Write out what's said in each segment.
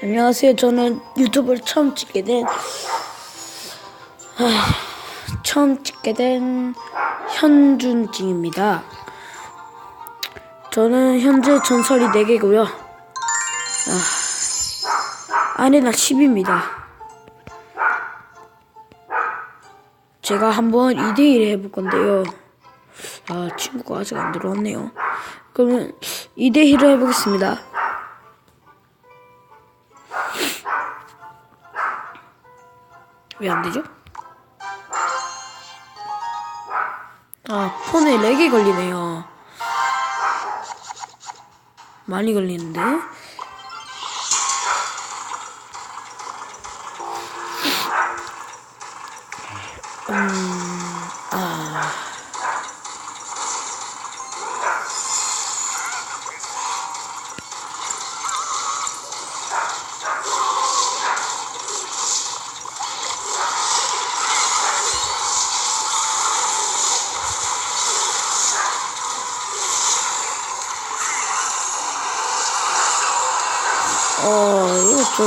안녕하세요. 저는 유튜브를 처음 찍게 된 하, 처음 찍게 된 현준찡입니다. 저는 현재 전설이 4개고요. 아, 아레나 10입니다. 제가 한번 2대1 해볼 건데요. 아, 친구가 아직 안 들어왔네요. 그러면 2대1을 해보겠습니다. 왜 안 되죠? 아, 폰에 렉이 걸리네요. 많이 걸리는데. 어, 이거 좀,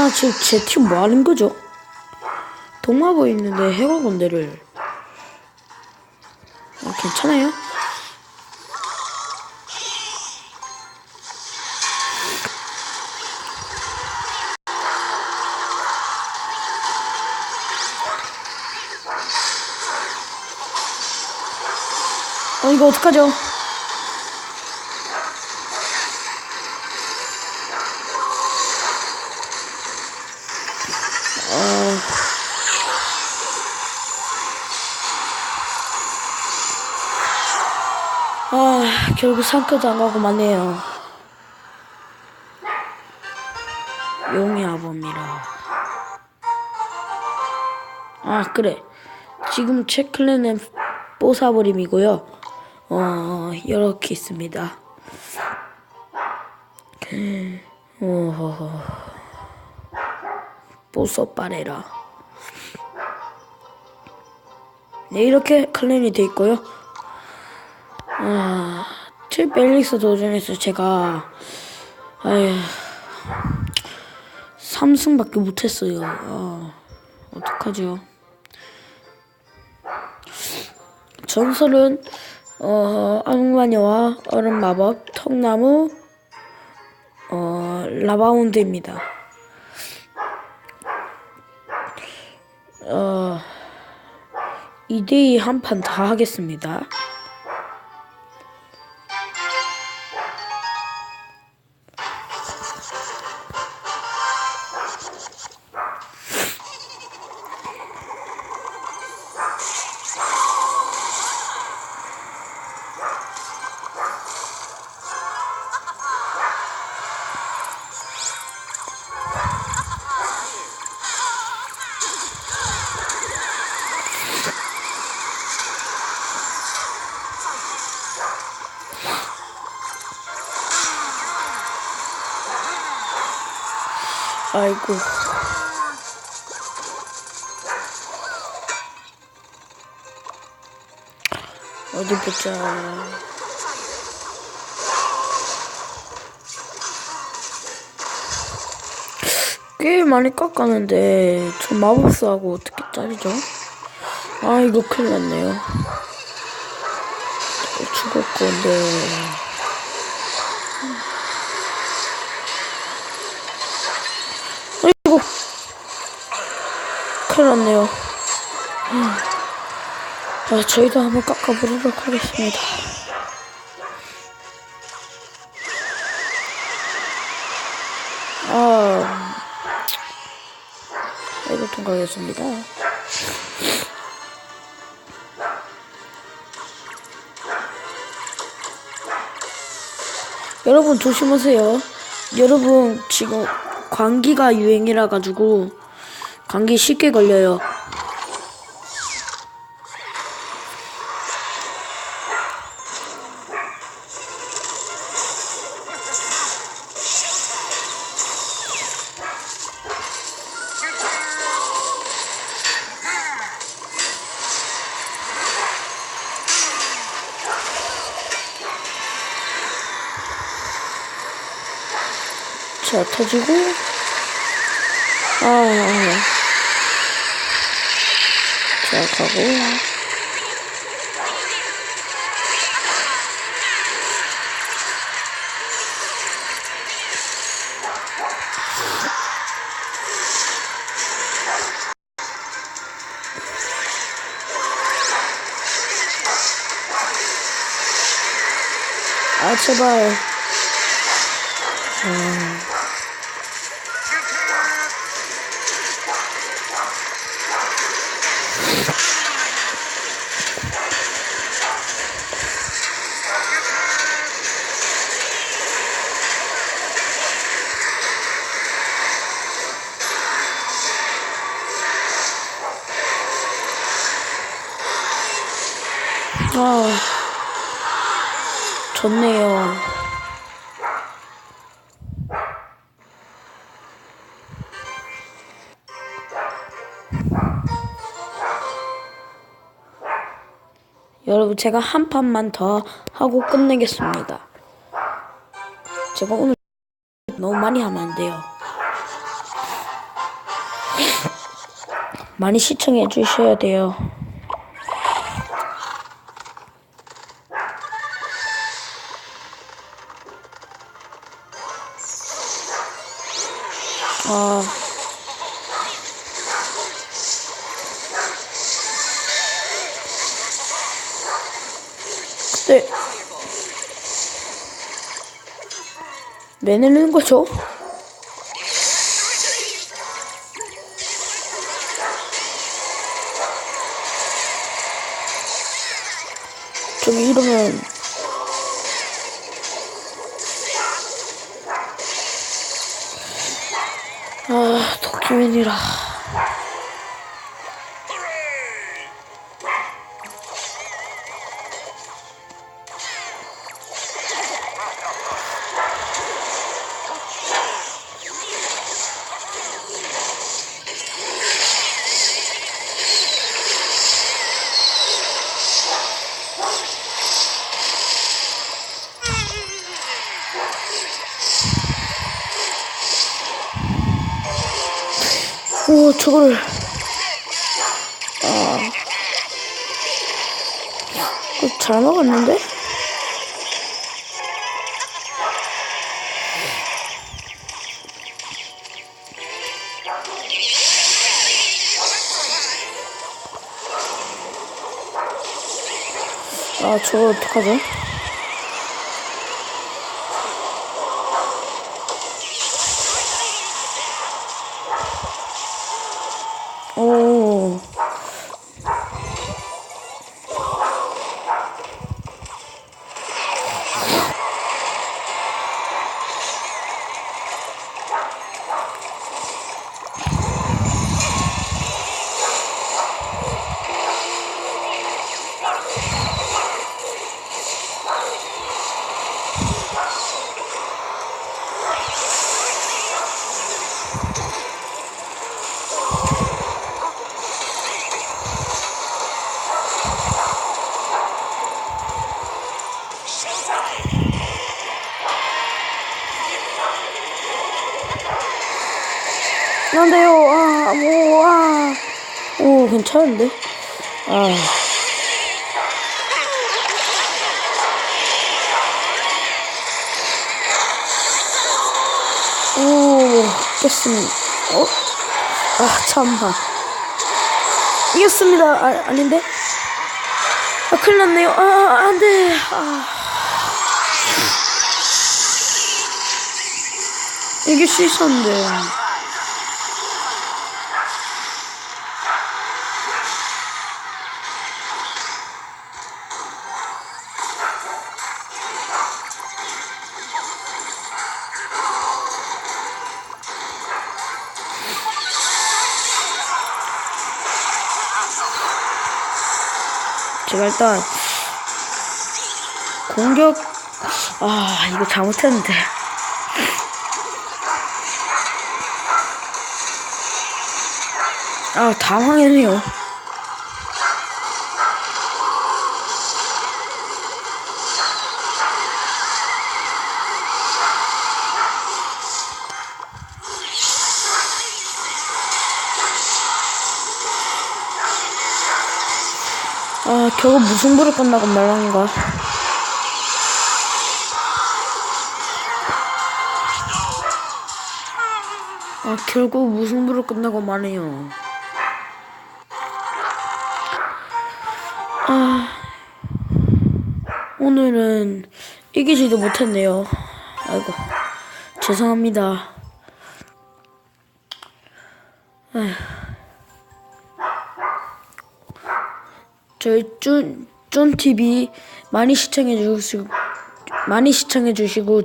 아, 지금 제 팀 뭐 하는 거죠? 동마보 있는데 해골건대를. 아, 괜찮아요? 어, 이거 어떡하죠? 아, 결국 상크도 안 가고 마네요. 용의 아범이라. 아, 그래. 지금 체클랜은 뽀사버림이고요. 어, 이렇게 있습니다. 어, 뽀서빠레라. 네, 이렇게 클랜이 돼 있고요. 아, 트리펠릭스 도전에서 제가 아휴 3승밖에 못했어요. 아, 어떡하죠? 전설은 어, 암흑마녀와 얼음 마법, 턱나무, 어, 라바운드입니다. 어, 2대2 한 판 다 하겠습니다. 아이고. 어디 보자. 꽤 많이 깎았는데 저 마법사하고 어떻게 짜리죠? 아 이거 큰일 났네요. 죽었고 네. 아이고 큰일 났네요. 아, 저희도 한번 깎아보도록 하겠습니다. 아, 이거 통과하겠습니다. 여러분 조심하세요. 여러분 지금 감기가 유행이라 가지고 감기 쉽게 걸려요. 자, 터지고. 아. 자, 가고. 아, 제 아, 좋네요. 여러분, 제가 한 판만 더 하고 끝내겠습니다. 제가 오늘 너무 많이 하면 안 돼요. 많이 시청해 주셔야 돼요. 아. 왜 내리는 거죠? 저기 이러면 아 도끼맨이라 저거를 아 잘 먹었는데? 아 저거 어떡하죠? 오. 안 돼요. 아, 뭐, 아. 오, 괜찮은데? 아. 오, 깼습니다. 어? 아, 참아. 이겼습니다. 아, 아닌데? 아, 큰일 났네요. 아, 안 돼. 아. 이게 실선데. 제가 일단 공격 아 이거 잘못했는데. 아 당황했네요. 아 결국 무승부를 끝나고 말랑인가 아 결국 무승부를 끝나고 마네요 아 오늘은 이기지도 못했네요 아이고 죄송합니다. 저희 쭌, 쭌 TV 많이 시청해 주시고 많이 시청해 주시고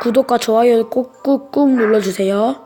구독과 좋아요 꾹꾹꾹 눌러 주세요.